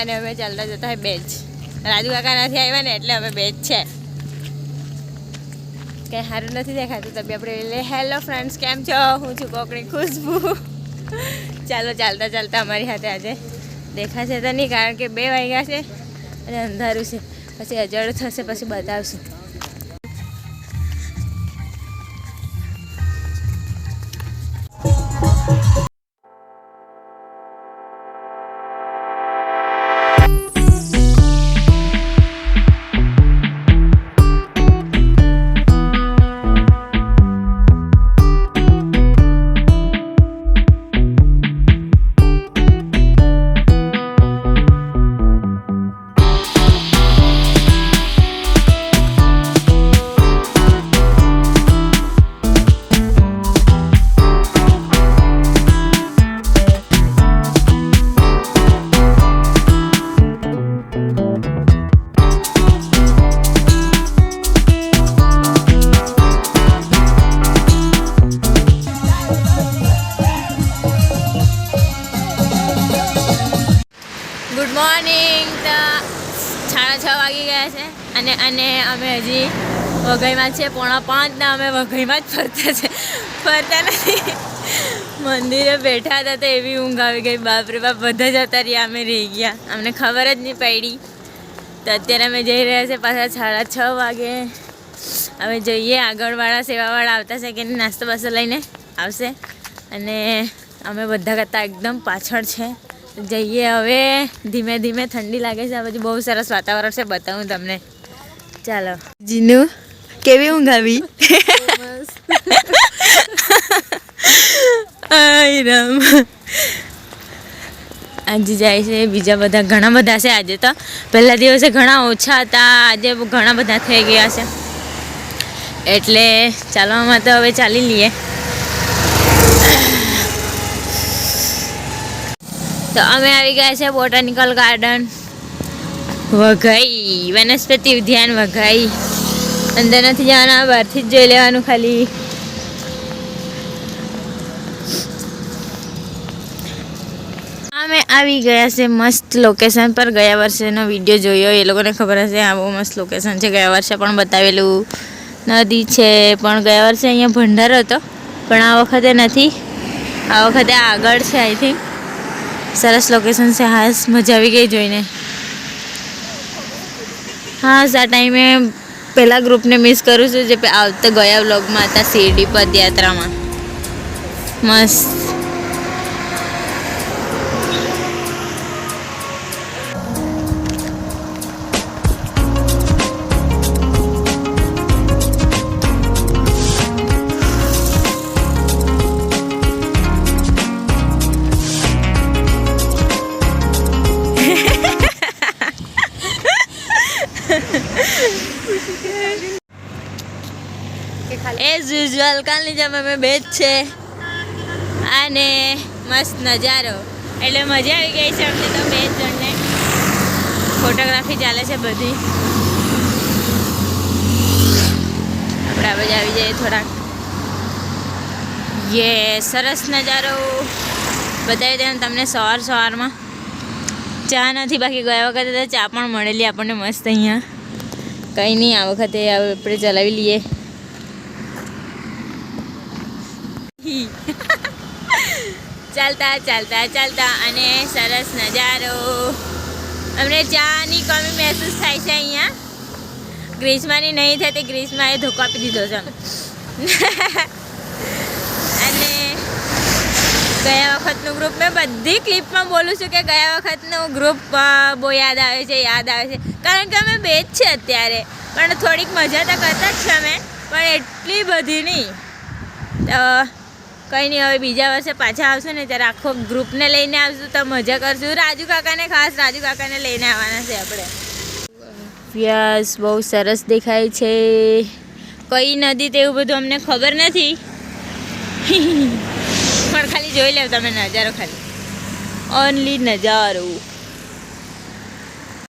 અને અમે ચાલતા જતા હોય બેચ. રાજુ કાકા નથી આવ્યા ને એટલે અમે બેચ છે. કંઈ સારું નથી દેખાતું તબી આપણે એટલે હેલો ફ્રેન્ડ્સ, કેમ છો? હું છું કોકણી ખુશ્બુ. ચાલો ચાલતા ચાલતા અમારી સાથે આજે દેખાશે તો નહીં, કારણ કે બે વાગ્યા છે અને અંધારું છે. પછી અજળ થશે, પછી બતાવશું. ને, અમે વઘઈમાં જ ફરતા છે. ફરતા નથી. મંદિરે બેઠા હતા તો એવી ઊંઘ આવી ગઈ. બાપરે બાપ, બધા જતા રહ્યા અમે રહી ગયા. અમને ખબર જ નહીં પડી. તો અત્યારે અમે જઈ રહ્યા છે પાછા સાડા છ વાગે. હવે જોઈએ આગળવાળા સેવાવાળા આવતા છે કે નાસ્તો બાસ્તો લઈને આવશે. અને અમે બધા કરતાં એકદમ પાછળ છે. જઈએ હવે. ધીમે ધીમે ઠંડી લાગે છે. આ બાજુ બહુ સરસ વાતાવરણ છે, બતાવું તમને. ચાલો. જીનુ કેવી ઊંઘ આવી આય રામ આજે જાય છે બીજા બધા ઘણા બધા છે આજે તો પહેલા દિવસે ઘણા ઓછા હતા આજે ઘણા બધા થઈ ગયા છે એટલે ચાલવામાં તો હવે ચાલી લઈએ તો અમે આવી ગયા છે બોટાનિકલ ગાર્ડન વઘઈ વનસ્પતિ ઉદ્યાન વઘઈ અંદર નથી જવાના બહારથી જ જોઈ લેવાનું ખાલી. અમે આવી ગયા છે મસ્ત લોકેશન પર. ગયા વર્ષેનો વીડિયો જોયો. એ લોકોને ખબર હશે આ બહુ મસ્ત લોકેશન છે. ગયા વર્ષે પણ બતાવેલું. નદી છે, પણ ગયા વર્ષે અહીંયા ભંડારો હતો. પણ આ વખતે નથી. આ વખતે આગળ છે આઈ થિંક સરસ લોકેશન છે. હાસ, મજા આવી ગઈ જોઈને. હાસ, આ ટાઈમે પહેલા ગ્રુપને મિસ કરું છું જે આવતા ગયા બ્લોગમાં હતા શિરડી પદયાત્રામાં. મસ્ત. યુઝ્યુઅલ જેમ અમે બે જ છે. અને મસ્ત નજારો. એટલે મજા આવી ગઈ છે અમને તો બે જણને. ફોટોગ્રાફી ચાલે છે બધી. આપણે આ બધા આવી જઈએ થોડાક. યે સરસ નજારો. બતાવી દે તમને સવાર સવારમાં. ચા નથી બાકી, ગયા વખતે તો ચા પણ મળેલી આપણને મસ્ત અહીંયા. કંઈ નહીં, આ વખતે હવે આપણે ચલાવી લઈએ. ચાલતા ચાલતા ચાલતા અને સરસ નજારો. અમને ચાની કમી મહેસૂસ થાય છે અહીંયા. ગ્રીષ્માની નહીં થતી, ગ્રીષ્માએ ધોકો આપી દીધો છે અને ગયા વખતનું ગ્રુપ મેં બધી ક્લિપમાં બોલું છું કે ગયા વખતનું ગ્રુપ બહુ યાદ આવે છે, યાદ આવે છે. કારણ કે અમે બે જ છે અત્યારે. પણ થોડીક મજા તો કરતા જ છે અમે. પણ એટલી બધી નહીં. તો કંઈ નહીં હવે બીજા વર્ષે પાછા આવશે ને ત્યારે આખો ગ્રુપને લઈને આવશું તો મજા કરશું. રાજુ કાકાને ખાસ, રાજુ કાકાને લઈને આવવાના છે આપણે. વ્યાસ, બહુ સરસ દેખાય છે. કઈ નદી તેવું બધું અમને ખબર નથી. પણ ખાલી જોઈ લેવ તમે નજારો ખાલી. ઓનલી નજારો.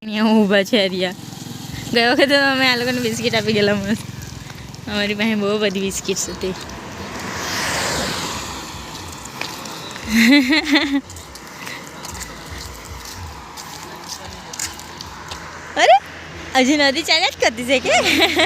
અહીંયા ઊભા છે હરિયા. ગયા વખતે અમે આ લોકોને બિસ્કિટ આપી ગયેલા મસ્ત. અમારી પાસે બહુ બધી બિસ્કિટ્સ હતી. अरे अजून आधी चालत का तिचे के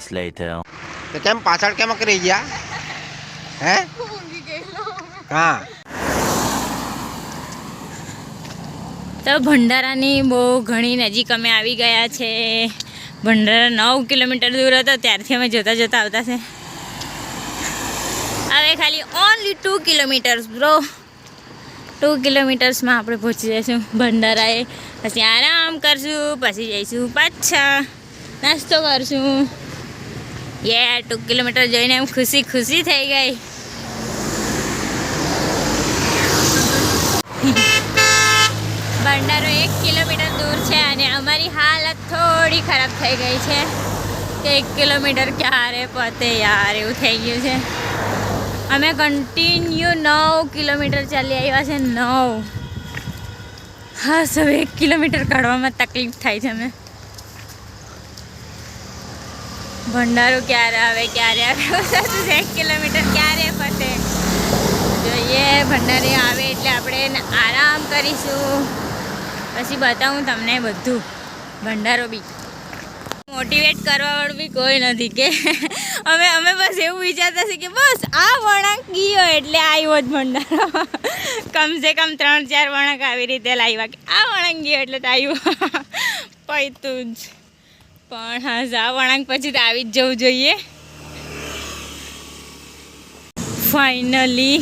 moments later. તો કેમ પાછળ કેમ કરી ગયા? હે? હા. તો ભંડારાની બહુ ઘણી નજીક અમે આવી ગયા છે. ભંડારા નવ કિલોમીટર દૂર હતો ત્યારથી અમે જોતા જોતા આવતા છે. હવે ખાલી only two kilometers bro two કિલોમીટર્સમાં આપણે પહોંચી જઈશું ભંડારાએ. પછી આરામ કરશું પછી જઈશું પાછા. નાસ્તો કરશું. યે ટુ કિલોમીટર જોઈને એમ ખુશી ખુશી થઈ ગઈ. ભંડારો એક કિલોમીટર દૂર છે અને અમારી હાલત થોડી ખરાબ થઈ ગઈ છે. કે એક કિલોમીટર ક્યારે પતે યાર, એવું થઈ ગયું છે. અમે કન્ટિન્યુ નવ કિલોમીટર ચાલી આવ્યા છે, નવ. હા સૌ એક કિલોમીટર કાઢવામાં તકલીફ થાય છે અમે ભંડારો ક્યારે આવે ક્યારે આવે? છે એક કિલોમીટર ક્યારે ફરતે જોઈએ ભંડારી આવે એટલે આપણે આરામ કરીશું. પછી બતાવું તમને બધું. ભંડારો બી. મોટિવેટ કરવાવાળું બી કોઈ નથી કે. અમે અમે બસ એવું વિચારતા છે કે બસ આ વળાંક ગયો એટલે આવ્યો જ ભંડારો. કમસે કમ ત્રણ ચાર વળાંક આવી રીતે લાવ્યા કે આ વળાંક ગયો એટલે તો આવ્યું પૈતું જ. પણ હા, જા, વળાંક પછી તો આવી જ જવું જોઈએ. ફાઇનલી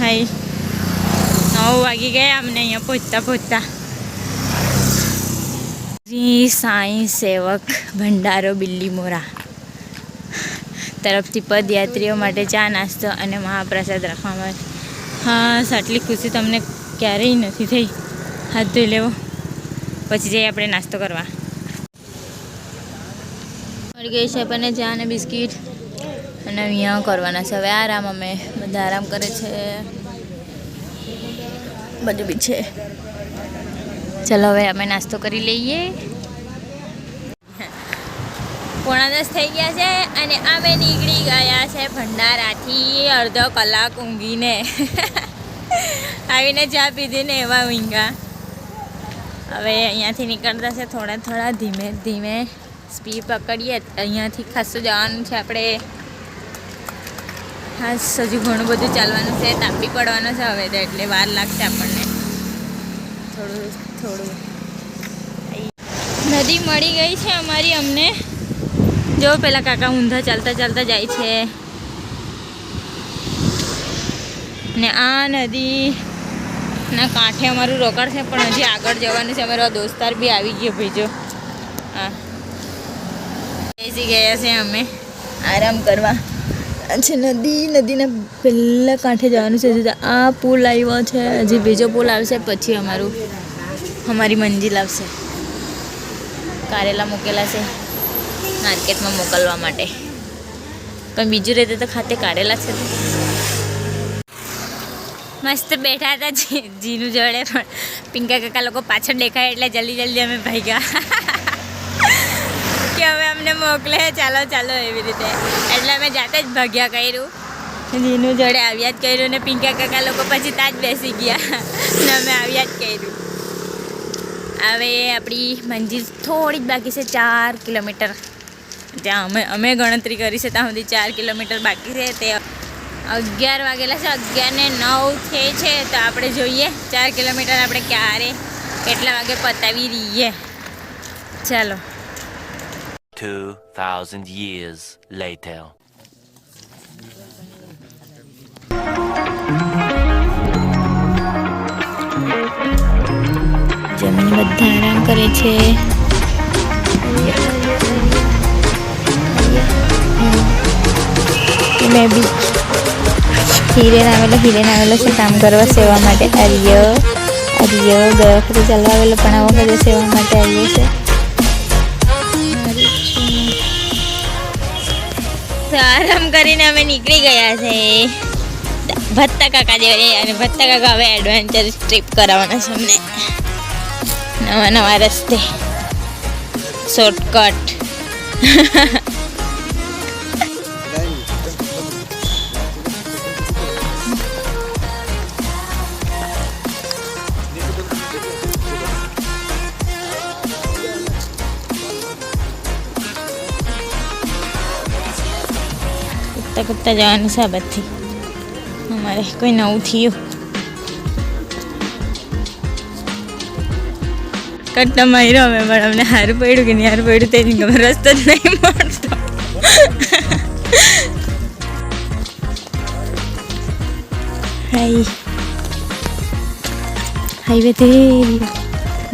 હાઈ નવ વાગી ગયા, અમને અહીંયા પહોંચતા પહોંચતા. શ્રી સાંઈ સેવક, ભંડારો, બિલ્લી મોરા. તરફથી પદયાત્રીઓ માટે ચા, નાસ્તો અને મહાપ્રસાદ રાખવામાં આવે. હા આટલી ખુશી તમને ક્યારેય નથી થઈ. હાથ ધોઈ લેવો. પછી જઈએ આપણે નાસ્તો કરવા. મળી ગઈ છે આપણને ચા અને બિસ્કિટ. અને અહીંયા કરવાના છે. હવે આરામ અમે. બધા આરામ કરે છે. બધું બી છે. ચલો હવે અમે નાસ્તો કરી લઈએ. પોણા દસ થઈ ગયા છે અને અમે નીકળી ગયા છે ભંડારાથી અડધો કલાક ઊંઘીને. આવીને ચા પીધીને એવા ઊંઘા હવે અહીંયાથી નીકળતા છે થોડા થોડા ધીમે ધીમે. સ્પીડ પકડીએ, અહીંયાથી ખાસું જવાનું છે આપણે. ખાસ હજુ ઘણું બધું ચાલવાનું છે, તાપી પડવાનું છે હવે તો, એટલે વાર લાગશે આપણને. થોડું થોડું. નદી મળી ગઈ છે અમારી અમને. જો, પેલા કાકા ઊંધા ચાલતા ચાલતા જાય છે. ને આ નદી, ના કાંઠે અમારું રોકાણ છે, પણ હજી આગળ જવાનું છે, અમારો દોસ્તાર બી આવી ગયો ભેજો હા. બેસી ગયા છે અમે આરામ કરવા. છે નદી, નદીના પહેલા કાંઠે જવાનું છે. આ પુલ આવ્યો છે, હજી બીજો પુલ આવશે, પછી અમારું, અમારી મંજિલ આવશે. કારેલા મૂકેલા છે, માર્કેટમાં મોકલવા માટે. પણ બીજું રહેતે તો ખાતે કાઢેલા છે. મસ્ત બેઠા હતા જીનું જોડે પણ. પિંકા કાકા લોકો પાછળ દેખાય એટલે જલ્દી જલ્દી અમે ભાગ્યા કે હવે અમને મોકલે. ચાલો ચાલો એવી રીતે. એટલે અમે જાતે જ ભાગ્યા કર્યું. જીનું જોડે આવ્યા જ કર્યું ને પિંકા કાકા લોકો પછી ત્યાં જ બેસી ગયા. ને અમે આવ્યા જ કર્યું. હવે આપણી મંજિલ થોડી જ બાકી છે, ચાર કિલોમીટર. ત્યાં અમે અમે ગણતરી કરી છે, ત્યાં સુધી ચાર કિલોમીટર બાકી છે તે. અગિયાર વાગેલા છે, અગિયાર ને નવ થઈ છે, તો આપણે જોઈએ ચાર કિલોમીટર આપણે ક્યારે, કેટલા વાગે પતાવી રહીએ. ચાલો. 2,000 years later. જમીન બધા આરામ કરે છે. મેં બી હિરેન આવેલો હિરેન આવેલો છે કામ કરવા સેવા માટે. આર્યો આર્યો ગયા વખતે ચાલવા આવેલો પણ આ વખતે સેવા માટે આવ્યો છે તો આરામ કરીને અમે નીકળી ગયા છે. ભત્તા કાકા જોડે અને ભત્તા કાકા હવે એડવેન્ચર ટ્રીપ કરાવવાના છે અમને. નવા નવા રસ્તે. શોર્ટકટ કૂદતા કૂદતા જવાનું છે આ બધી અમારે કોઈ નવું થયું. કટ્ટા માર્યો અમે પણ અમને સારું પડ્યું કે નહીં સારું પડ્યું તેની ખબર રસ્તો જ નહીં મળતો હાઈ હાઈવે તે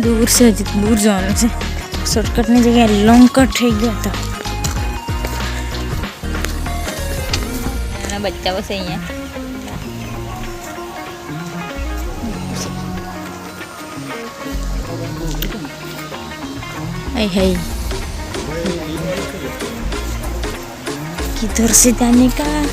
દૂર છે, હજી દૂર જવાનું છે. શોર્ટકટની જગ્યાએ લોંગ કટ થઈ ગયો હતો. baca usianya hmm. hai hai. Kita harus kita nikah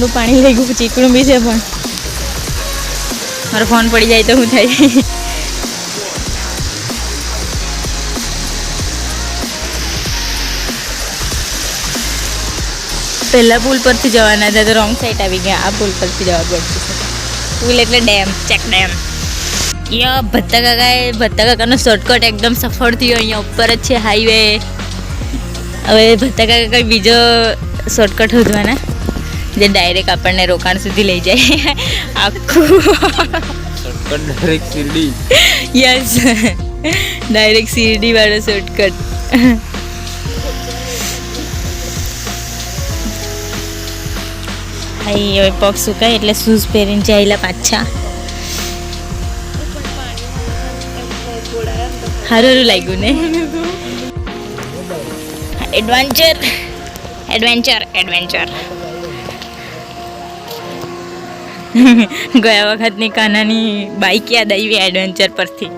ઠંડુ પાણી થઈ ગયું, ચીકણું બી છે પણ. મારો ફોન પડી જાય તો હું થાય. પહેલાં પુલ પરથી જવાના હતા તો રોંગ સાઈડ આવી ગયા. આ પુલ પરથી જવા પડતું છે પુલ એટલે ડેમ ચેક ડેમ યા, ભત્તા કાકાએ, ભત્તા કાકાનો શોર્ટકટ એકદમ સફળ થયો. અહીંયા ઉપર જ છે હાઈવે હવે ભત્તા કાકા કંઈ બીજો શોર્ટકટ શોધવાના? જે ડાયરેક્ટ આપણને રોકાણ સુધી લઈ જાય. આખું. Direct Shirdi. Yes direct Shirdi વાળો શોર્ટકટ હાઈ હવે પગ સુકાય એટલે શૂઝ પહેરીને જાયેલા પાછા. સારું લાગ્યું ને? એડવેન્ચર એડવેન્ચર એડવેન્ચર ગયા વખતની કાનાની બાઇક યાદ આવી એડવેન્ચર પરથી.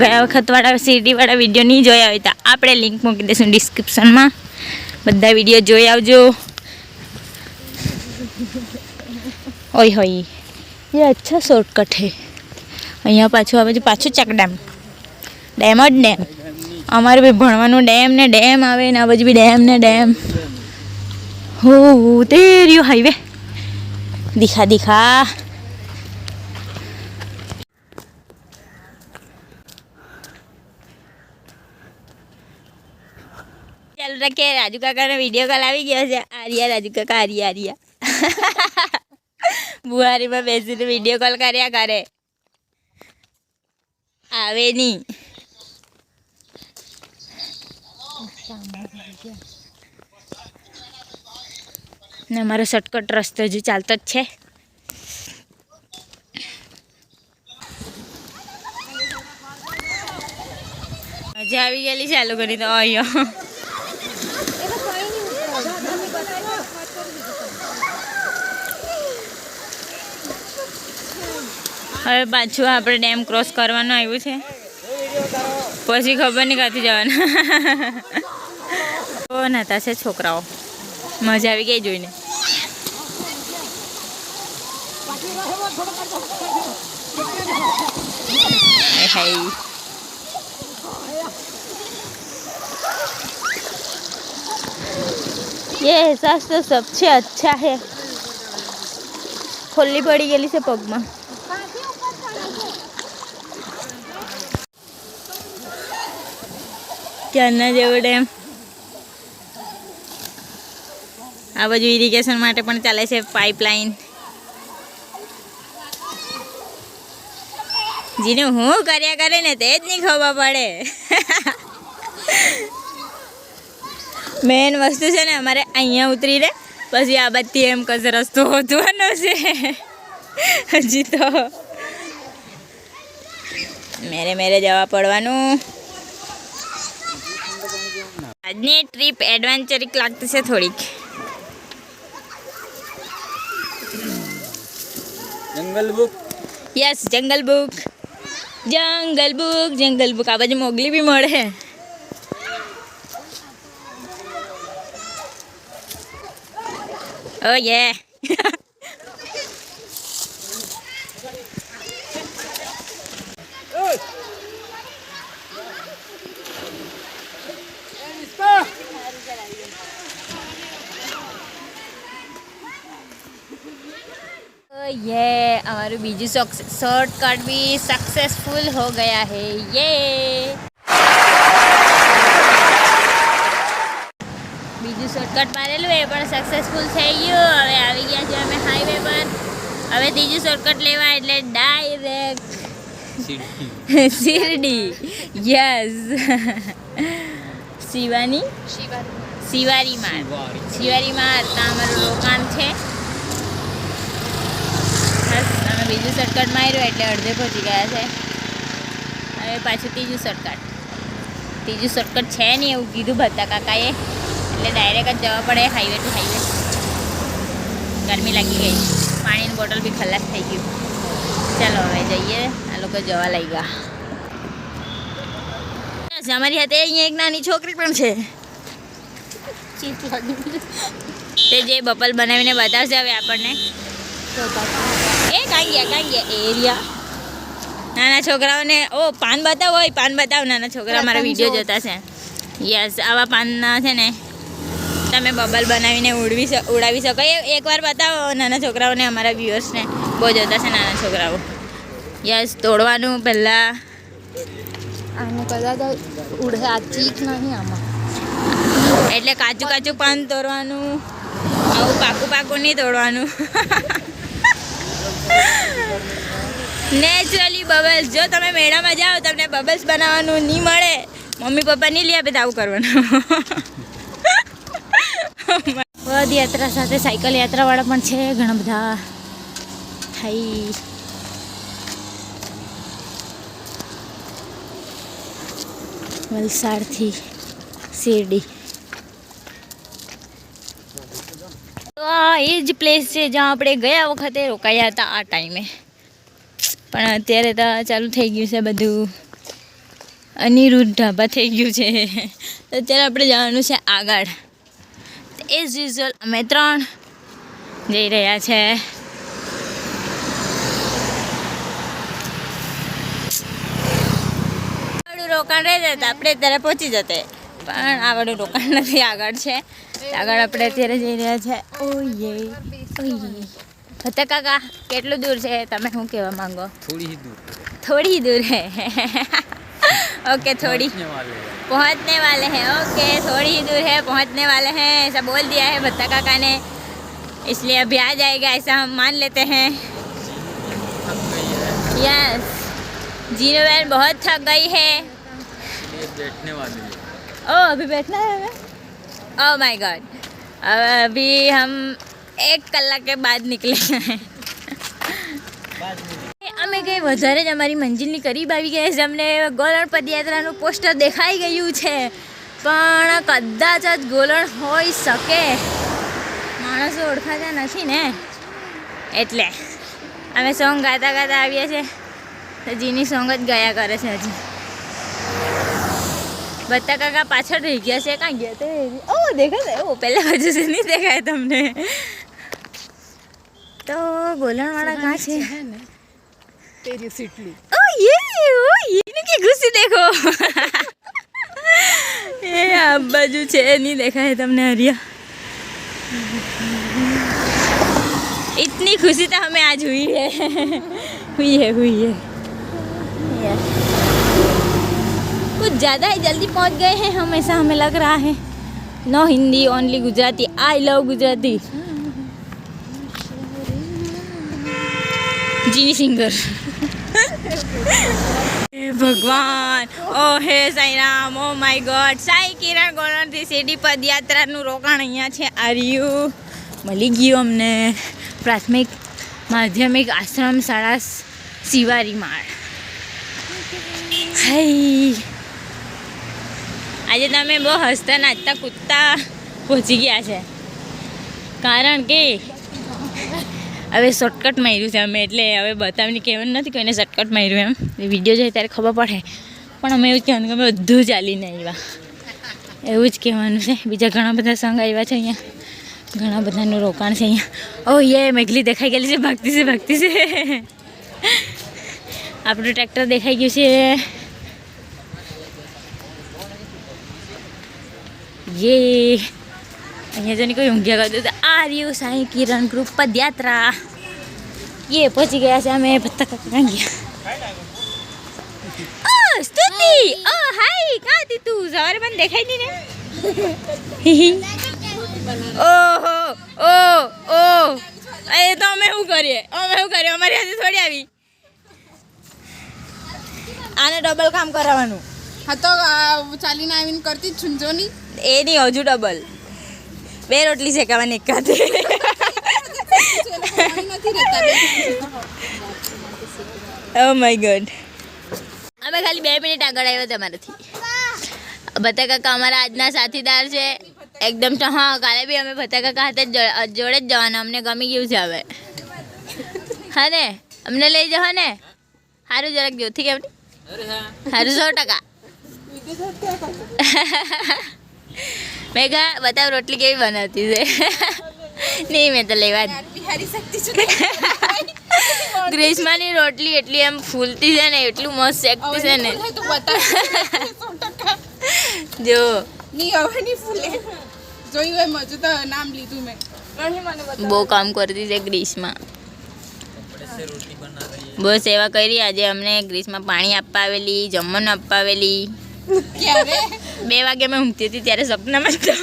ગયા વખતવાળા સીડીવાળા વીડિયો નહીં જોયા હોય તો આપણે લિંક મૂકી દઈશું ડિસ્ક્રિપ્શનમાં બધા વીડિયો જોઈ આવજો. ઓય હોય એ અચ્છા શોર્ટકટ હે અહીંયા પાછું આવે છે પાછું ચકડેમ. ડેમ જ ડેમ અમારે બી ભણવાનું ડેમ ને ડેમ આવે ને આ બાજુ બી ડેમ ને ડેમ. હો, તે રહ્યો હાઈવે દિખા દિખા. ચાલો રાખે રાજુ કાકાનો વીડિયો કોલ આવી ગયો છે. આર્યા, રાજુ કાકા, આર્યા આર્યા. બુહારીમાં બેસીને વીડિયો કોલ કર્યા કરે. આવે નહીં. ને અમારો શોર્ટકટ રસ્તો હજુ ચાલતો જ છે. મજા આવી ગયેલી ચાલુ કરી તો અહીંયા. હવે પાછું આપણે ડેમ ક્રોસ કરવાનું આવ્યું છે. પછી ખબર નહીં કાથી જવાના. બહુ નાતા છે છોકરાઓ મજા આવી ગઈ જોઈને હાય હાય ये एहसास तो सबसे अच्छा है ખોલ્લી પડી ગયેલી છે પગમાં ક્યારના જેવો ડેમ આ બાજુ ઇરિગેશન માટે પણ ચાલે છે પાઇપલાઇન જેને હું કર્યા કરે ને તે જ નહીં ખબર પડે. મેન વસ્તુ છે ને અમારે અહીંયા ઉતરીને પછી આ બધી એમ કશે રસ્તો હોતવાનો છે. હજી તો મેરે મેરે જવા પડવાનું. આજની ટ્રીપ એડવેન્ચરિક લાગતી છે થોડીક. Jungle book yes jungle book jungle book jungle book આ બાજુ મોગલી બી મળે ઓ યે ये हमारे बीजू शॉर्टकट भी सक्सेसफुल हो गया है ये બીજું શોર્ટકટ મારેલું એ પણ સક્સેસફુલ થઈ ગયું હવે આવી ગયા છે અમે હાઈવે પર હવે ત્રીજું શોર્ટકટ લેવા એટલે ડાયરેક્ટ શિરડી યસ શિવાની શિવારી માર શિવારી માર ત્યાં અમારું રોકાણ છે બીજું શર્ટકટ માર્યું એટલે અડધે પહોંચી ગયા છે. હવે પાછું ત્રીજું શર્ટકટ. ત્રીજું શર્ટકટ છે નહીં એવું કીધું ભત્તા કાકાએ. એટલે ડાયરેક્ટ જ જવા પડે હાઈવે ટુ હાઈવે ગરમી લાગી ગઈ. પાણીની બોટલ બી ખલાસ થઈ ગયું. ચાલો હવે જઈએ. આ લોકો જવા લઈ ગયા અમારી હાથે અહીંયા એક નાની છોકરી પણ છે. તે જે બપલ બનાવીને બતાવશે હવે આપણને. એ કાંઈ ગયા કાંઈ ગયા એરિયા. નાના છોકરાઓને ઓ પાન બતાવો હોય પાન બતાવો. નાના છોકરા મારા વીડિયો જોતા છે. યસ આવા પાનના છે ને તમે બબલ બનાવીને ઉડવી ઉડાવી શકો. એ એકવાર બતાવો નાના છોકરાઓને અમારા વ્યુઅર્સને. બહુ જોતા છે નાના છોકરાઓ. યસ તોડવાનું પહેલાં. આને કદાચ ઉડે આ ચીક નહીં આમાં. એટલે કાચું કાચું પાન તોડવાનું આવું પાકું પાકું નહીં તોડવાનું. નેચરલી બબલ્સ જો તમે મેળામાં જાઓ, તમને બબલ્સ બનાવવાનું નહીં મળે. મમ્મી પપ્પા નહીં લઈ આપે તો આવું કરવાનું. પદયાત્રા સાથે સાયકલ યાત્રાવાળા પણ છે, ઘણા બધા. થઈ વલસાડથી શિરડી. તો આ એ જ પ્લેસ છે જ્યાં આપણે ગયા વખતે રોકાયા હતા આ ટાઈમે પણ અત્યારે તો ચાલુ થઈ ગયું છે બધું. અનિરુદ્ધ ઢાબા થઈ ગયું છે. અત્યારે આપણે જવાનું છે આગળ. એઝ યુઝ્યુઅલ અમે ત્રણ જઈ રહ્યા છે. રોકાણ રહી જતા આપણે અત્યારે પહોંચી જતે. પણ આ વાળું રોકાણ નથી આગળ છે આગળ આપણે અત્યારે જઈ રહ્યા છે ઓયે ઓયે ફતે કાકા કેટલું દૂર છે તમે શું કહેવા માંગો થોડી ही दूर थोड़ी ही दूर है ओके थोड़ी पहुंचने वाले हैं पहुंचने वाले हैं ओके थोड़ी ही दूर है पहुंचने वाले हैं ऐसा बोल दिया है भत्ता काका ने इसलिए अभी आ जाएगा ऐसा हम मान लेते हैं थक गई है यस जीनो बहन बहुत थक गई है ये बैठने वाली है ओ अभी बैठना है हमें ओ माय गॉड अभी हम एक कलाक के बाद निकले हैं અમે કંઈ વધારે જ અમારી મંજિલની કરીબ આવી ગયા છે અમને ગોલણ પદયાત્રાનું પોસ્ટર દેખાઈ ગયું છે પણ કદાચ જ ગોલણ હોઈ શકે માણસો ઓળખાતા નથી ને એટલે અમે સોંગ ગાતા ગાતા આવીએ છીએ તો જીની સોંગ જ ગયા કરે છે હજી બત્તા કાકા પાછળ રહી ગયા છે કાં ગયા તે ઓ દેખાય ઓ પહેલાં બાજુ છે નહીં દેખાય તમને તો ગોલણવાળા કાં છે તેરી સીટલી ओ ये ओ ये इनकी खुशी देखो એ આ બાજુ છે નહીં દેખાય તમને હરિયા इतनी खुशी तो हमें आज हुई है हुई है हुई है Yes. कुछ ज़्यादा ही जल्दी पहुंच गए हैं हम ऐसा हमें लग रहा है no Hindi only Gujarati I love Gujarati genie singer હે ભગવાન ઓ હે Sairam oh my God Sai Kiran ગોળણથી સીડી પદયાત્રાનું રોકાણ અહીંયા છે આર્યું મળી ગયું અમને પ્રાથમિક માધ્યમિક આશ્રમ શાળા શિવારી માળ હાય આજે તમે બહુ હસતા નાચતા કૂદતા પહોંચી ગયા છે. કારણ કે હવે શોર્ટકટ માર્યું છે અમે, એટલે હવે બતાવીને કહેવાનું નથી કોઈને શોર્ટકટ માર્યું એમ. વીડિયો જાય ત્યારે ખબર પડે. પણ અમે એવું જ કહેવાનું કે અમે બધું ચાલીને આવ્યા. એવું જ કહેવાનું છે. બીજા ઘણા બધા સંઘ આવ્યા છે અહીંયા. ઘણા બધાનું રોકાણ છે અહીંયા. ઓ યે, મેઘલી દેખાઈ ગયેલી છે. ભાગતી છે ભાગતી છે. આપણું ટ્રેક્ટર દેખાઈ ગયું છે. યે અહીંયા જોની કોઈ ઊંઘ્યા કરતું તો આ રહ્યું સાંઈ કિરણ ગ્રુપ પદયાત્રા. એ પહોંચી ગયા છે, અમે ભત્તા ગયા ઓ સ્તુતિ! ઓ હાય કા હતી તું? સવારે મને દેખાઈ નહીં ને. ઓહો, ઓ ઓ. એ તો અમે શું કરીએ? અમે શું કરીએ? અમારી હાથે થોડી આવી. આને ડબલ કામ કરાવવાનું. હા, તો ચાલીને આવીને કરતી જ છું, જો નહીં. એ નહીં હજુ ડબલ બે રોટલી શેકાવાની એક રહેતા બે ઓ માય ગોડ અમે ખાલી બે મિનિટ આગળ આવ્યો તમારાથી ભત્તા કાકા અમારા આજના સાથીદાર છે. એકદમ તો હા કાલે બી અમે ભત્તા કાકા હાથે જોડે જ જવાના અમને ગમી ગયું છે હવે. હા ને અમને લઈ જાઓ ને સારું જરાક જોથી કેમ સારું સો ટકા. મેઘા બતાવ રોટલી કેવી બનાવતી છે? નહીં મેં તો લેવા ગ્રીષ્માની રોટલી એટલી એમ ફૂલતી છે ને એટલું મસ્ત શેકતી છે ને. જો. બહુ કામ કરતી છે ગ્રીષ્મા. બહુ સેવા કરી આજે અમને ગ્રીસમાં પાણી આપવા આવેલી જમવાનું આપવા આવેલી. ક્યારે? બે વાગે મેં ઊંઘતી હતી ત્યારે સપનામાં જ તો.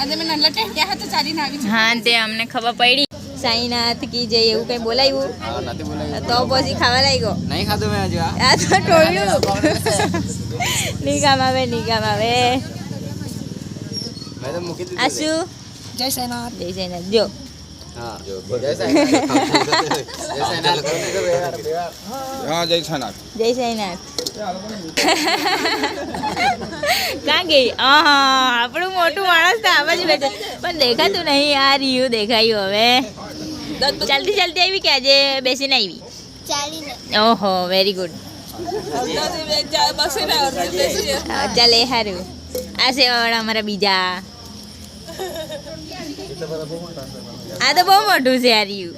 આજે મેં નલ્લા ટેક્યા હતા ચાલીને આવી છું હા તે અમને ખબર પડી. સાઈનાથ કી જય એવું કંઈ બોલાવ્યું બોલાયું. તો પછી ખાવા લાગ્યો? નહીં ખાધું મેં હજુ આ આ તો ટોળ્યું. નિકામ આવે નિકામ આવે. મેં તો મૂકી દીધું આ શું જય સાઈનાથ. જો. જય સાંઈ જય સાંઈ હા જય સોનાથ જય સાઈનાથ. ક્યાં ગઈ? હા આપણું મોટું માણસ તો આવા જ બેઠો. પણ દેખાતું નહીં આ રહ્યું દેખાયું હવે. ચાલતી ચાલતી આવી કે આજે બેસીને આવી? ઓહો વેરી ગુડ ચાલે સારું આ સેવાવાળા અમારા બીજા. આ તો બહુ મોટું છે આ રહ્યું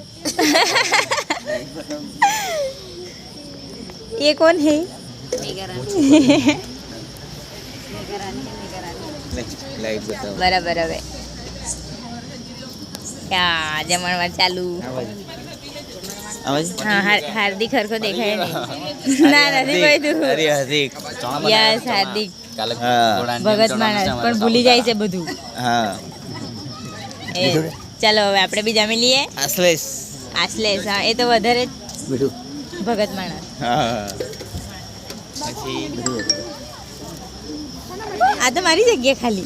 ये कौन है લાઈટ બતાવો બરાબર હવે ક્યાં જમણવાર ચાલુ અવાજ હા હાર- હાર્દિક હરખો દેખાય નહીં ના નથી પડ્યું અરે હરીક યસ હાર્દિક કાલે હા. ઘોડાની ભગત જેમ માણસ ચણાનું પણ ભૂલી જાય છે બધું હા એ ચાલો હવે આપણે બી જામી લઈએ આશ્લેષ. આશલેષ હા એ તો વધારે જ ભગત માણસ. આ તો મારી જગ્યા ખાલી.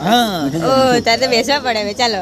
હા. ઓ તારે તો બેસવા પડે હવે ચાલો.